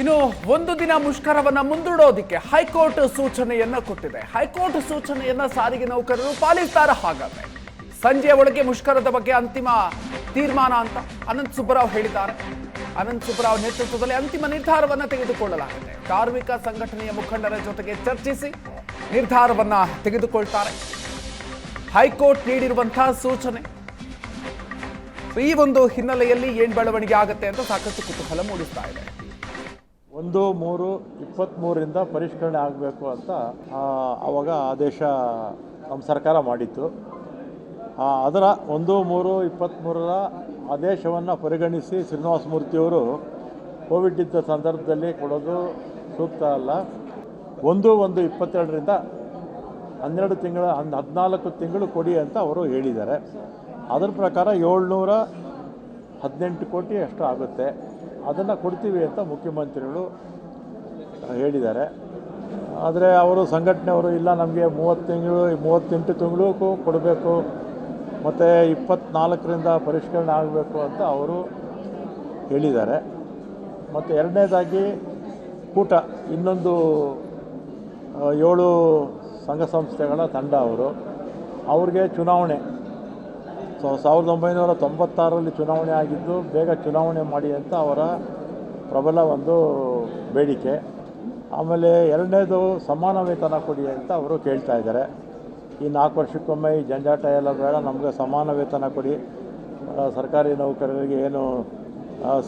ಇನ್ನು ಒಂದು ದಿನ ಮುಷ್ಕರವನ್ನ ಮುಂದೂಡೋದಿಕ್ಕೆ ಹೈಕೋರ್ಟ್ ಸೂಚನೆಯನ್ನ ಕೊಟ್ಟಿದೆ. ಹೈಕೋರ್ಟ್ ಸೂಚನೆಯನ್ನ ಸಾರಿಗೆ ನೌಕರರು ಪಾಲಿಸ್ತಾರ ಹಾಗಾದ್ರೆ. ಸಂಜೆಯ ಒಳಗೆ ಮುಷ್ಕರದ ಬಗ್ಗೆ ಅಂತಿಮ ತೀರ್ಮಾನ ಅಂತ ಅನಂತ್ ಸುಬ್ಬರಾವ್ ಹೇಳಿದ್ದಾರೆ. ಅನಂತ್ ಸುಬ್ಬರಾವ್ ನೇತೃತ್ವದಲ್ಲಿ ಅಂತಿಮ ನಿರ್ಧಾರವನ್ನ ತೆಗೆದುಕೊಳ್ಳಲಾಗಿದೆ ಕಾರ್ಮಿಕ ಸಂಘಟನೆಯ ಮುಖಂಡರ ಜೊತೆಗೆ ಚರ್ಚಿಸಿ ನಿರ್ಧಾರವನ್ನ ತೆಗೆದುಕೊಳ್ತಾರೆ. ಹೈಕೋರ್ಟ್ ನೀಡಿರುವಂತಹ ಸೂಚನೆ. ಈ ಒಂದು ಹಿನ್ನೆಲೆಯಲ್ಲಿ ಏನ್ ಬೆಳವಣಿಗೆ ಆಗುತ್ತೆ ಅಂತ ಸಾಕಷ್ಟು ಕುತೂಹಲ ಮೂಡಿಸ್ತಾ ಇದೆ. ಒಂದು, ಮೂರು ಇಪ್ಪತ್ತ್ಮೂರರಿಂದ ಪರಿಷ್ಕರಣೆ ಆಗಬೇಕು ಅಂತ ಆವಾಗ ಆದೇಶ ನಮ್ಮ ಸರ್ಕಾರ ಮಾಡಿತ್ತು. ಅದರ ಒಂದು, ಮೂರು ಇಪ್ಪತ್ತ್ಮೂರರ ಆದೇಶವನ್ನು ಪರಿಗಣಿಸಿ ಶ್ರೀನಿವಾಸ ಮೂರ್ತಿಯವರು ಕೋವಿಡ್ ಇದ್ದ ಸಂದರ್ಭದಲ್ಲಿ ಕೊಡೋದು ಸೂಕ್ತ ಅಲ್ಲ. ಒಂದು ಒಂದು, ಇಪ್ಪತ್ತೆರಡರಿಂದ ಹನ್ನೆರಡು ತಿಂಗಳ, ಹನ್, ಹದಿನಾಲ್ಕು ತಿಂಗಳು ಕೊಡಿ ಅಂತ ಅವರು ಹೇಳಿದ್ದಾರೆ. ಅದರ ಪ್ರಕಾರ ಏಳ್ನೂರ ಹದಿನೆಂಟು ಕೋಟಿ ಅಷ್ಟು ಆಗುತ್ತೆ. ಅದನ್ನು ಕೊಡ್ತೀವಿ ಅಂತ ಮುಖ್ಯಮಂತ್ರಿಗಳು ಹೇಳಿದ್ದಾರೆ. ಆದರೆ ಅವರು ಸಂಘಟನೆಯವರು, ಇಲ್ಲ, ನಮಗೆ ಮೂವತ್ತು ತಿಂಗಳು, ಮೂವತ್ತೆಂಟು ತಿಂಗಳು ಕೊಡಬೇಕು, ಮತ್ತು ಇಪ್ಪತ್ತ್ನಾಲ್ಕರಿಂದ ಪರಿಷ್ಕರಣೆ ಆಗಬೇಕು ಅಂತ ಅವರು ಹೇಳಿದ್ದಾರೆ. ಮತ್ತು ಎರಡನೇದಾಗಿ ಕೂಟ, ಇನ್ನೊಂದು ಏಳು ಸಂಘ ಸಂಸ್ಥೆಗಳ ತಂಡ ಅವರು, ಅವ್ರಿಗೆ ಚುನಾವಣೆ ಸೊ ಸಾವಿರದ ಒಂಬೈನೂರ ತೊಂಬತ್ತಾರರಲ್ಲಿ ಚುನಾವಣೆ ಆಗಿದ್ದು ಬೇಗ ಚುನಾವಣೆ ಮಾಡಿ ಅಂತ ಅವರ ಪ್ರಬಲ ಒಂದು ಬೇಡಿಕೆ. ಆಮೇಲೆ ಎರಡನೇದು ಸಮಾನ ವೇತನ ಕೊಡಿ ಅಂತ ಅವರು ಕೇಳ್ತಾ ಇದ್ದಾರೆ. ಈ ನಾಲ್ಕು ವರ್ಷಕ್ಕೊಮ್ಮೆ ಈ ಜಂಜಾಟ ಎಲ್ಲ ಬೇಡ, ನಮಗೆ ಸಮಾನ ವೇತನ ಕೊಡಿ. ಸರ್ಕಾರಿ ನೌಕರರಿಗೆ ಏನು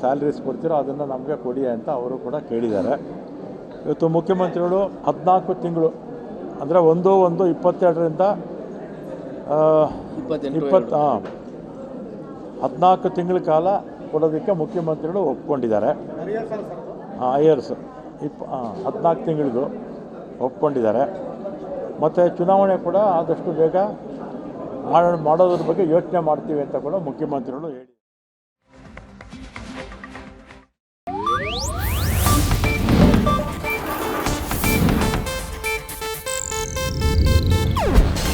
ಸ್ಯಾಲ್ರೀಸ್ ಕೊಡ್ತೀರೋ ಅದನ್ನು ನಮಗೆ ಕೊಡಿ ಅಂತ ಅವರು ಕೂಡ ಕೇಳಿದ್ದಾರೆ. ಇವತ್ತು ಮುಖ್ಯಮಂತ್ರಿಗಳು ಹದಿನಾಲ್ಕು ತಿಂಗಳು, ಅಂದರೆ ಒಂದು ಒಂದು ಇಪ್ಪತ್ತೆರಡರಿಂದ ಇಪ್ಪತ್ತು ಹಾಂ ಹದಿನಾಲ್ಕು ತಿಂಗಳ ಕಾಲ ಕೊಡೋದಕ್ಕೆ ಮುಖ್ಯಮಂತ್ರಿಗಳು ಒಪ್ಕೊಂಡಿದ್ದಾರೆ. ಹಾಂ ಐಯರ್ಸ್ ಇಪ್ಪ ಹದಿನಾಲ್ಕು ತಿಂಗಳಿಗೂ ಒಪ್ಕೊಂಡಿದ್ದಾರೆ. ಮತ್ತು ಚುನಾವಣೆ ಕೂಡ ಆದಷ್ಟು ಬೇಗ ಮಾಡೋ ಮಾಡೋದ್ರ ಬಗ್ಗೆ ಯೋಚನೆ ಮಾಡ್ತೀವಿ ಅಂತ ಕೂಡ ಮುಖ್ಯಮಂತ್ರಿಗಳು ಹೇಳಿ